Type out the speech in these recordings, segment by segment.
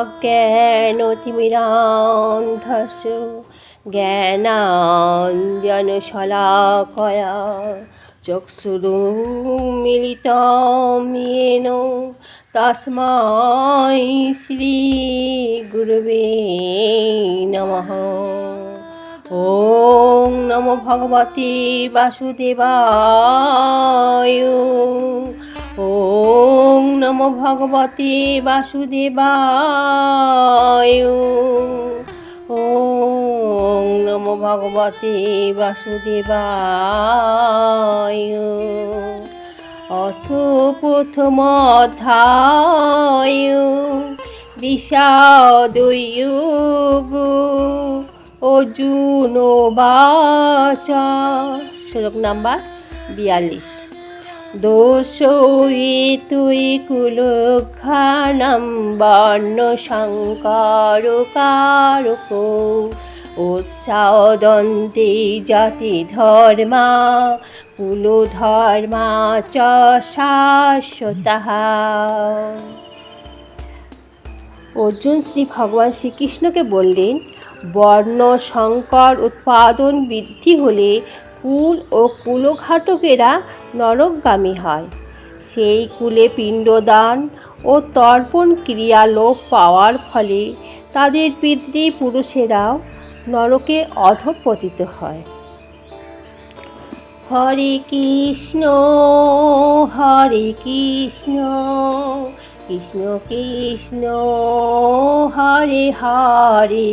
অজ্ঞানতিমিরান্ধস মিলিত মেন মিলিতমেন শ্রী গুরুবে নম। ও নম ভগবতে বাসুদেবায়। ওম নম ভগবতে বাসুদেবায়। ওং নম ভগবতে বাসুদেবায়। অথ প্রথম অধ্যায় বিষাদয়োগ অর্জুন বাচা। শ্লোক নাম্বার বিয়াল্লিশ। দোষ তুই কুলঘানম বর্ণ সংকার কারক উৎসাদন্তে জাতি ধর্মা কুল ধর্মা চ শাশ্বতঃ। অর্জুন শ্রী ভগবান শ্রীকৃষ্ণকে বললেন, বর্ণ সংকর উৎপাদন বৃদ্ধি হলে কুল ও কুলঘাতকেরা নরকগামী হয়। সেই কুলে পিণ্ডদান ও তর্পণ ক্রিয়া লোপ পাওয়ার ফলে তাদের পিতৃপুরুষেরাও নরকে অধপতিত হয়। হরে কৃষ্ণ হরে কৃষ্ণ কৃষ্ণ কৃষ্ণ, হরে হরে।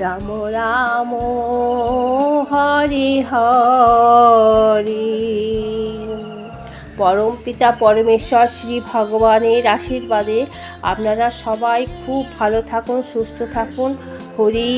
রাম রাম হরি হরি। পরম পিতা পরমেশ্বর, শ্রী ভগবানের আশীর্বাদে আপনারা সবাই খুব ভালো থাকুন, সুস্থ থাকুন। হরি